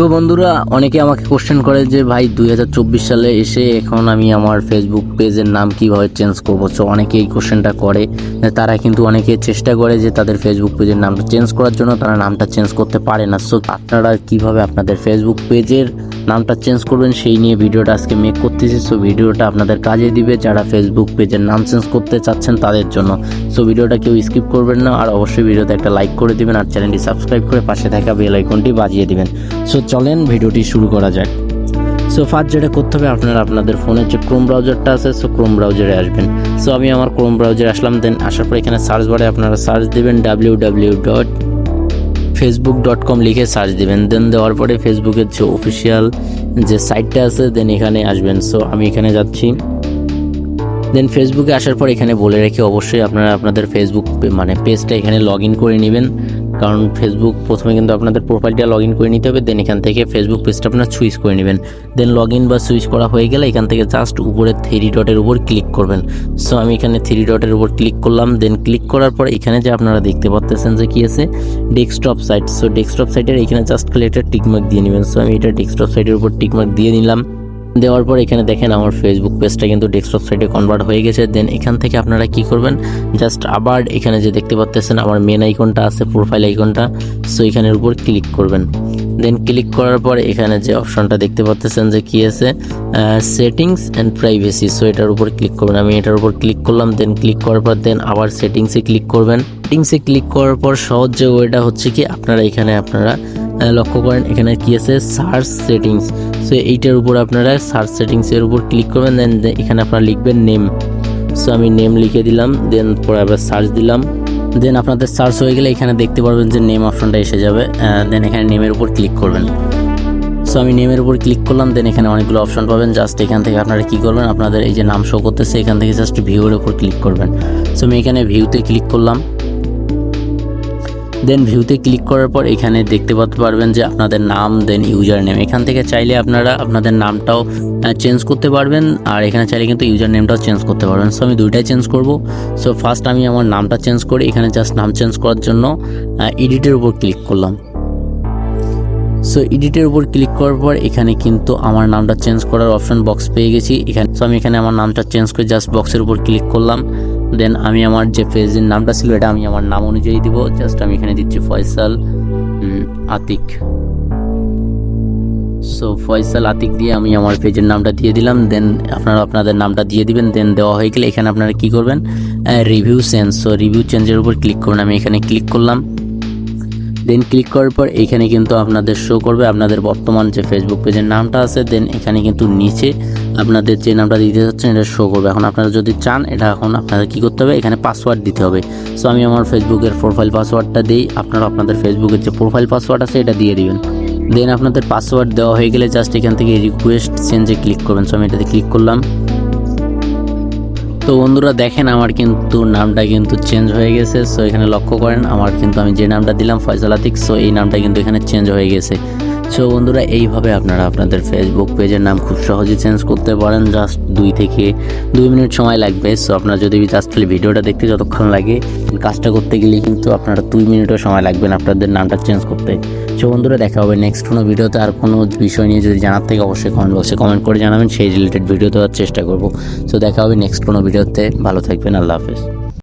তো বন্ধুরা, অনেকে আমাকে কোশ্চেন করে যে, ভাই, দুই হাজার চব্বিশ সালে এসে এখন আমি আমার ফেসবুক পেজের নাম কীভাবে চেঞ্জ করব? সো অনেকে এই কোশ্চেনটা করে। তারা কিন্তু অনেকে চেষ্টা করে যে, তাদের ফেসবুক পেজের নামটা চেঞ্জ করার জন্য। তারা নামটা চেঞ্জ করতে পারে না। সো আপনারা কীভাবে আপনাদের ফেসবুক পেজের নামটা চেঞ্জ করবেন, সেই নিয়ে ভিডিওটা আজকে মেক করতেছি। সো ভিডিওটা আপনাদের কাজে দিবে যারা ফেসবুক পেজের নাম চেঞ্জ করতে চাচ্ছেন তাদের জন্য। সো ভিডিওটা কেউ স্কিপ করবেন না। আর অবশ্যই ভিডিওতে একটা লাইক করে দিবেন। আর চ্যানেলটি সাবস্ক্রাইব করে পাশে থাকা বেল আইকনটি বাজিয়ে দিবেন। সো চলেন ভিডিওটি শুরু করা যাক। সো ফার্স্ট যেটা করতে হবে, আপনারা আপনাদের ফোনের যে ক্রোম ব্রাউজারটা আছে, সো ক্রোম ব্রাউজারে আসবেন। সো আমি আমার ক্রোম ব্রাউজারে আসলাম দেন আসার পর এখানে সার্চ বারে আপনারা সার্চ দেবেন W W dot Facebook dot com লিখে সার্চ দেবেন। দেন দেওয়ার পরে ফেসবুকের যে অফিসিয়াল যে সাইটটা আছে দেন এখানে আসবেন। সো আমি এখানে যাচ্ছি। দেন ফেসবুকে আসার পর এখানে বলে রেখে, অবশ্যই আপনারা আপনাদের ফেসবুক মানে পেজটা এখানে লগ ইন করে নেবেন। কারণ ফেসবুক প্রথমে কিন্তু আপনাদের প্রোফাইলটা লগ ইন করে নিতে হবে দেন এখান থেকে ফেসবুক পেজটা আপনার সুইচ করে নেবেন। দেন লগ ইন বা সুইচ করা হয়ে গেলে এখান থেকে জাস্ট উপরে থ্রি ডটের উপর ক্লিক করবেন। সো আমি এখানে থ্রি ডটের উপর ক্লিক করলাম দেন ক্লিক করার পর এখানে যে আপনারা দেখতে পাচ্ছেন যে কি আছে ডেস্কটপ সাইট সো ডেস্কটপ সাইটের এখানে জাস্ট খালি একটা টিকমার্ক দিয়ে নেবেন। সো আমি এটা ডেস্কটপ সাইটের উপর টিকমার্ক দিয়ে নিলাম। দেওয়ার পর এখানে দেখেন আমার ফেসবুক পেজটা কিন্তু ডেস্কটপ সাইটে কনভার্ট হয়ে গেছে। দেন এখান থেকে আপনারা কি করবেন? জাস্ট আবার এখানে যে দেখতে পাচ্ছেন আমার মেন আইকনটা আছে প্রোফাইল আইকনটা সো এখানের উপর ক্লিক করবেন। দেন ক্লিক করার পর এখানে যে অপশনটা দেখতে পাচ্ছেন যে কি আছে? সেটিংস অ্যান্ড প্রাইভেসি সো এটার উপর ক্লিক করবেন। আমি এটার উপর ক্লিক করলাম দেন ক্লিক করার পর দেন আবার সেটিংসে ক্লিক করবেন। সেটিংসে ক্লিক করার পর সহজ যে ওয়েটা হচ্ছে কি, আপনারা এখানে আপনারা লক্ষ্য করেন, এখানে কি আছে? সার্চ সেটিংস সো এইটার উপর আপনারা সার্চ সেটিংসের উপর ক্লিক করবেন দেন এখানে আপনারা লিখবেন নেম সো আমি নেম লিখে দিলাম দেন পরে আবার সার্চ দিলাম। দেন আপনাদের সার্চ হয়ে গেলে এখানে দেখতে পারবেন যে নেম অপশনটা এসে যাবে। দেন এখানে নেমের উপর ক্লিক করবেন। সো আমি নেমের উপর ক্লিক করলাম দেন এখানে অনেকগুলো অপশন পাবেন। জাস্ট এখান থেকে আপনারা কি করবেন? আপনাদের এই যে নাম শো করতেছে, এখান থেকে জাস্ট ভিউয়ের উপর ক্লিক করবেন। সো আমি এখানে ভিউতে ক্লিক করলাম। দেন ভিউতে ক্লিক করার পর এখানে দেখতে পারবেন যে আপনাদের নাম দেন ইউজার নেম এখান থেকে চাইলে আপনারা আপনাদের নামটাও চেঞ্জ করতে পারবেন। আর এখানে চাইলে কিন্তু ইউজার নেমটাও চেঞ্জ করতে পারবেন। সো আমি দুইটাই চেঞ্জ করব। সো ফার্স্ট আমি আমার নামটা চেঞ্জ করি। এখানে জাস্ট নাম চেঞ্জ করার জন্য এডিটের উপর ক্লিক করলাম। সো এডিটের উপর ক্লিক করার পর এখানে কিন্তু আমার নামটা চেঞ্জ করার অপশন বক্স পেয়ে গেছি। এখানে সো আমি এখানে আমার নামটা চেঞ্জ করে জাস্ট বক্সের উপর ক্লিক করলাম। দেন আমি আমার যে পেজের নামটা ছিল, এটা আমি আমার নাম অনুযায়ী দিব। জাস্ট আমি এখানে দিচ্ছি ফয়সাল আতিক। সো ফয়সাল, আতিক দিয়ে আমি আমার পেজের নামটা দিয়ে দিলাম। দেন আপনারা আপনাদের নামটা দিয়ে দিবেন দেন দেওয়া হয়ে গেলে এখানে আপনারা কি করবেন? রিভিউ চেঞ্জ সো রিভিউ চেঞ্জের উপর ক্লিক করবেন আমি এখানে ক্লিক করলাম। দেন ক্লিক করার পর এখানে কিন্তু আপনাদের শো করবে। আপনাদের বর্তমান যে ফেসবুক পেজের নামটা আছে দেন এখানে কিন্তু নিচে আপনাদের যে নামটা দিতে যাচ্ছেন, এটা শো করবে। এখন আপনারা যদি চান, এটা এখন আপনাদের কি করতে হবে? এখানে পাসওয়ার্ড দিতে হবে। সো আমি আমার ফেসবুকের প্রোফাইল পাসওয়ার্ডটা দিই। আপনারা আপনাদের ফেসবুকের যে প্রোফাইল পাসওয়ার্ড আছে, এটা দিয়ে দিবেন। দেন আপনাদের পাসওয়ার্ড দেওয়া হয়ে গেলে জাস্ট এখান থেকে রিকোয়েস্ট চেঞ্জে ক্লিক করবেন। সো আমি এটাতে ক্লিক করলাম। তো বন্ধুরা দেখেন, আমার কিন্তু নামটা কিন্তু চেঞ্জ হয়ে গেছে। সো এখানে লক্ষ্য করেন, আমার কিন্তু আমি যে নামটা দিলাম, ফয়সাল আতিক সো এই নামটা কিন্তু এখানে চেঞ্জ হয়ে গেছে। সো বন্ধুরা, এইভাবে আপনারা আপনাদের ফেসবুক পেজের নাম খুব সহজে চেঞ্জ করতে পারেন। জাস্ট দুই থেকে দুই মিনিট সময় লাগবে। সো আপনারা যদি জাস্ট খালি ভিডিওটা দেখতে যতক্ষণ লাগে, কাজটা করতে গেলে কিন্তু আপনারা দুই মিনিটও সময় লাগবে না আপনাদের নামটা চেঞ্জ করতে। সো বন্ধুরা, দেখা হবে নেক্সট কোনো ভিডিওতে। আর কোনো বিষয় নিয়ে যদি জানার থেকে, অবশ্যই কমেন্ট বক্সে কমেন্ট করে জানাবেন। সেই রিলেটেড ভিডিও দেওয়ার চেষ্টা করব। সো দেখা হবে নেক্সট কোনো ভিডিওতে। ভালো থাকবেন। আল্লাহ হাফেজ।